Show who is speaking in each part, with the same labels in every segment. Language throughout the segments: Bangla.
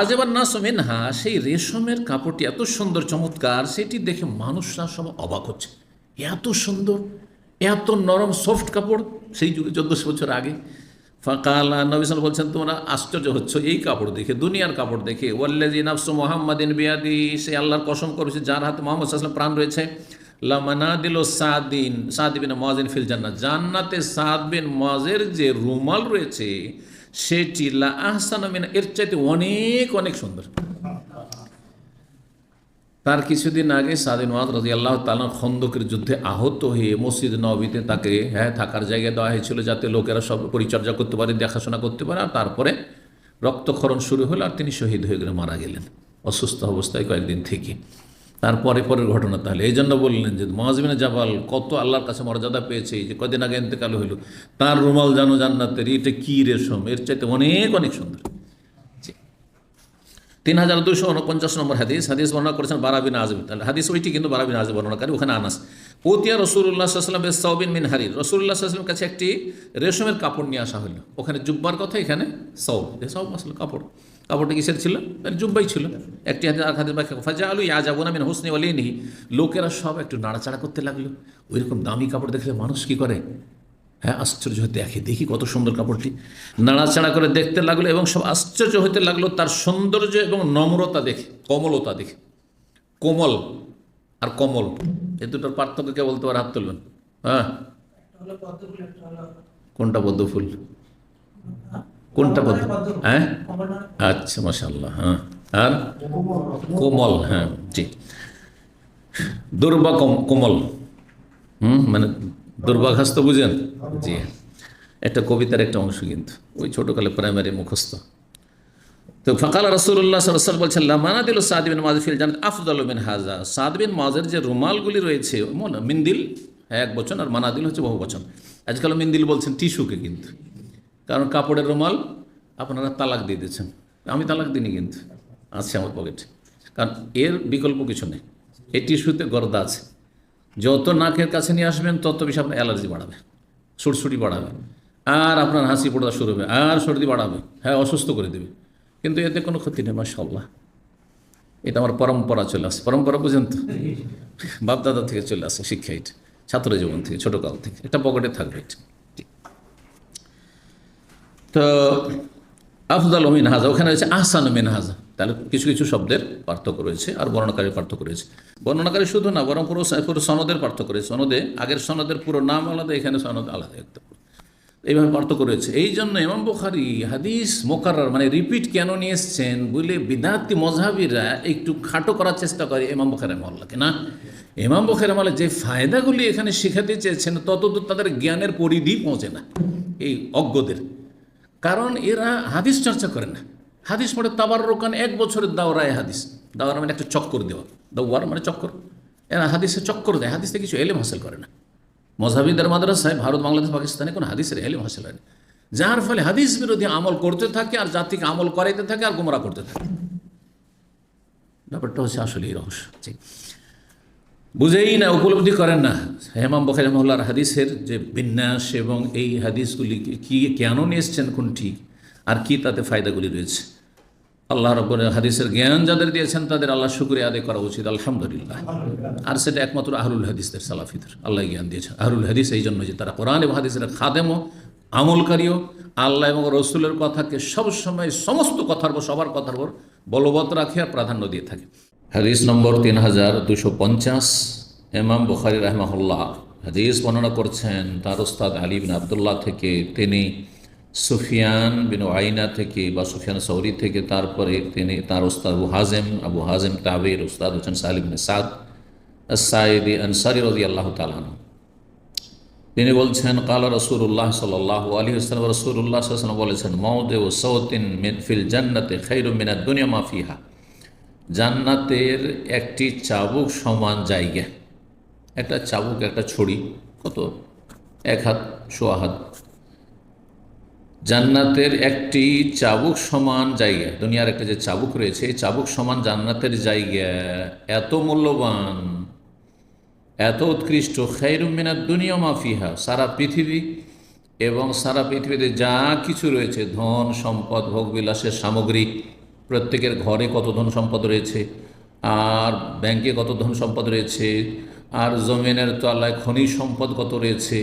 Speaker 1: আজ এবার না মিনহা, সেই রেশমের কাপড়টি এত সুন্দর, চমৎকার, সেটি দেখে মানুষরা সব অবাক হচ্ছে। এত সুন্দর, এত নরম সফট কাপড়, সেই যুগে চোদ্দশো বছর আগে। ফাঁকালা নবিসাল বলছেন, তোমরা আশ্চর্য হচ্ছ, এই কাপড় দেখে, দুনিয়ার কাপড় দেখে। ওয়াল্লাজি নাফসু মোহাম্মদিন বিয়াদি সে আল্লাহর কসম করেছে, যার হাতে মোহাম্মদ সাল্লাম প্রাণ রয়েছে। লামানা দিল সাদিন, সাদিবিন মজিন ফিল জান্নাত জান্নাতে সাদ বিন মজের যে রুমাল রয়েছে সেটি আহসানা মিন, এর চাইতে অনেক অনেক সুন্দর। তার কিছুদিন আগে সাদিন ওয়াদ রাজি আল্লাহ তালা খন্দকের যুদ্ধে আহত হয়ে মসজিদ নবীতে তাকে হ্যাঁ থাকার জায়গায় দেওয়া হয়েছিল যাতে লোকেরা সব পরিচর্যা করতে পারে, দেখাশোনা করতে পারে। আর তারপরে রক্তক্ষরণ শুরু হলো আর তিনি শহীদ হয়ে গেলে মারা গেলেন অসুস্থ অবস্থায় কয়েকদিন থেকে। তারপরে পরের ঘটনা তাহলে। এই জন্য বললেন যে মহাজমিনা জাবাল কত আল্লাহর কাছে মর্যাদা পেয়েছে যে কদিন আগে ইন্তেকাল হইল। তার রুমাল জানো জান্নাতের, এটা কী রেশম? এর চাইতে অনেক অনেক সুন্দর। তিন হাজার দুশো উনপঞ্চাশ নম্বর হাদিস। হাদিস বর্ণনা করেছেন বারাবিন তাহলে হাদিস ওইটি কিন্তু বারাবিন আজম বর্ণনাকারী, ওখানে আনাস। পতিয়া রসুল্লাহ সাল্লাম সাউবিন মিন হারির। রসুল্লাহ সাল্লামের কাছে একটি রেশমের কাপড় নিয়ে আসা হলো ওখানে জুব্বার কথা এখানে সৌব সব আসলে কাপড়। কাপড়টা কিসের ছিল? মানে জুব্বাই ছিল। একটি হাতে আর হাতে ব্যাখ্যা ফাজা আলু ইয়া যাব না মিন হোসনি ওলিনি লোকেরা সব একটু নাড়াচাড়া করতে লাগল। ওই রকম দামি কাপড় দেখলে মানুষ কি করে? হ্যাঁ আশ্চর্য হতে দেখে দেখি কত সুন্দর কাপড়টি। নাড়াচাড়া করে দেখতে লাগল এবং সব আশ্চর্য হতে লাগল তার সৌন্দর্য এবং নম্রতা দেখে, কমলতা দেখে। কোমল আর কমল, এ দুটোর পার্থক্য কে বলতে পারে? হাত তুলবেন। হ্যাঁ। কোনটা পদ্ম ফুল? কোনটা পদ্ম? হ্যাঁ? আচ্ছা মাসাল্লাহ হ্যাঁ। আর? কোমল হ্যাঁ জি। দুর্বা কম- কোমল। হুম মানে দুর্বাঘাস তো বুঝেন? জি। একটা কবিতার একটা অংশ কিন্তু, ওই ছোটোকালে প্রাইমারি মুখস্থ। তো ফকাল রসুল্লাহ সাল বলছেন মানা দিল সাদ বিন মাজিফিল জান আফদল বিন হাজা সাদ বিন মাজের যে রুমালগুলি রয়েছে, মনে, মিন্দিল, এক বচন আর মানাদিল হচ্ছে বহু বচন। আজকাল মিন্দিল বলছেন টিস্যুকে কিন্তু। কারণ কাপড়ের রুমাল আপনারা তালাক দিয়ে দিচ্ছেন আমি তালাক দিইনি কিন্তু, আছে আমার পকেটে কারণ এর বিকল্প কিছু নেই। এই টিস্যুতে গর্দা আছে। যত নাকের কাছে নিয়ে আসবেন, তত বেশি আপনার অ্যালার্জি বাড়াবে সুটসুটি বাড়াবে, আর আপনার হাসি পড়া শুরু হবে, আর সর্দি বাড়াবে হ্যাঁ অসুস্থ করে দেবে। কিন্তু এতে কোনো ক্ষতি নেই মাসাল্লাহ এটা আমার পরম্পরা চলে আসে। পরম্পরা বুঝেন তো? বাপদাদা থেকে চলে আসে শিক্ষা এটা, ছাত্র জীবন থেকে ছোটোকাল থেকে। এটা পকেটে থাকবে এটা। তো, আফজাল মিন হাজা ওখানে রয়েছে আহসান মিন হাজা তাহলে কিছু কিছু শব্দের পার্থক্য রয়েছে আর বর্ণনাকারীর পার্থক্য রয়েছে। বর্ণনাকারী শুধু না, বরং পুরো পুরো সনদের পার্থক্য রয়েছে। সনদে, আগের সনদের পুরো নাম আলাদা, এখানে সনদ আলাদা একটা এইভাবে পার্থক্য রয়েছে। এই জন্য ইমাম বুখারি হাদিস মোকারর মানে রিপিট কেন নিয়ে এসছেন বলে বিদাতি মজাবিরা একটু খাটো করার চেষ্টা করে ইমাম বুখারি মহল্লাকে না? ইমাম বুখারি মহল্লা যে ফায়দাগুলি এখানে শেখাতে চেয়েছেন, ততদূর তাদের জ্ঞানের পরিধি পৌঁছে না, এই অজ্ঞদের। কারণ এরা হাদিস চর্চা করে না। হাদিস পড়ে তাবার রোকান এক বছরের দাওরায় হাদিস। দাওয়ার মানে একটা চক্কর দেওয়া। দাওয়ার মানে চক্কর। এরা হাদিসে চক্কর দেয়, হাদিসে কিছু এলেম হাসিল করে না। মজাবিদের মাদ্রাসায় ভারত, বাংলাদেশ, পাকিস্তানে কোনো হাদিসের এলেম হাসিল হয়নি। যার ফলে হাদিস বিরোধী আমল করতে থাকে আর জাতিকে আমল করাইতে থাকে আর গোমরা করতে থাকে। ব্যাপারটা হচ্ছে আসলে এই রহস্য। বুঝেই না, উপলব্ধি করেন না। হেমাম বখারি মহল্লার হাদিসের যে বিন্যাস এবং এই হাদিসগুলি কি কেন নিয়ে এসছেন, কোনটি, আর কি তাতে ফায়দাগুলি রয়েছে। আল্লাহ রব্বর হাদিসের জ্ঞান যাদের দিয়েছেন তাদের আল্লাহ শুক্রিয়া আদায় করা উচিত, আলহামদুলিল্লাহ। আর সেটা একমাত্র আহরুল হাদিসদের সালাফিদের, আল্লাহ জ্ঞান দিয়েছেন। আহরুল হাদিস এই জন্য যে তারা কোরআন এবং হাদিসের খাদেমও, আমলকারীও, আল্লাহ এবং রসুলের কথাকে সবসময় সমস্ত কথার উপর, সবার কথার উপর বলবৎ রাখে আর প্রাধান্য দিয়ে থাকে। হাদিস নম্বর তিন হাজার দুশো পঞ্চাশ এমাম বুখারি রহমাহুল্লাহ হাদিস বর্ণনা করছেন, তার ওস্তাদ আলী বিন আবদুল্লাহ থেকে তিনি সুফিয়ান বিন আইনা থেকে বা সুফিয়ান সৌরি থেকে, তারপরে তিনি তার ওস্তাদ আবু হাজেম আবু হাজেম তাবির ওস্তাদ হোসেন সালিম সাদ সাইদি আনসারি রদি আল্লাহ তালান তিনি বলছেন, কালা রসুল্লাহ সাল্লাহ আলী আসলাম রসুল্লাহ সাল্লাম বলেছেন মৌদে ও সৌতিন মিন, ফিল জান্নাতে খৈরু মিনাত দুনিয়া মাফিহা জান্নাতের একটি চাবুক সমান জায়গা। একটা চাবুক, একটা ছড়ি, কত? এক হাত, সোয়া হাত। জান্নাতের একটি চাবুক সমান জায়গা, দুনিয়ার একটা যে চাবুক রয়েছে, এই চাবুক সমান জান্নাতের জায়গা এত মূল্যবান, এত উৎকৃষ্ট খৈরুমিনা দুনিয়া মাফিহা সারা পৃথিবী এবং সারা পৃথিবীতে যা কিছু রয়েছে, ধন সম্পদ ভোগবিলাসের সামগ্রী, প্রত্যেকের ঘরে কত ধন সম্পদ রয়েছে, আর ব্যাংকে কত ধন সম্পদ রয়েছে, আর জমিনের তলায় খনিজ সম্পদ কত রয়েছে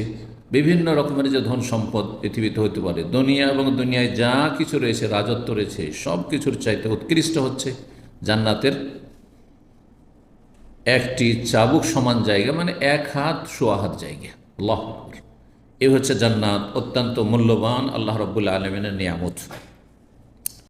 Speaker 1: বিভিন্ন রকমের যে ধন সম্পদ পৃথিবীতে হতে পারে, দুনিয়া এবং দুনিয়ায় যা কিছু রয়েছে, রাজত্ব রয়েছে সব কিছুর চাইতে উৎকৃষ্ট হচ্ছে। জান্নাতের একটি চাবুক সমান জায়গা মানে এক হাত সোয়া হাত জায়গা। আল্লাহ এ হচ্ছে জান্নাত, অত্যন্ত মূল্যবান আল্লাহ রবুল্লা আলমিনের নিয়ামত।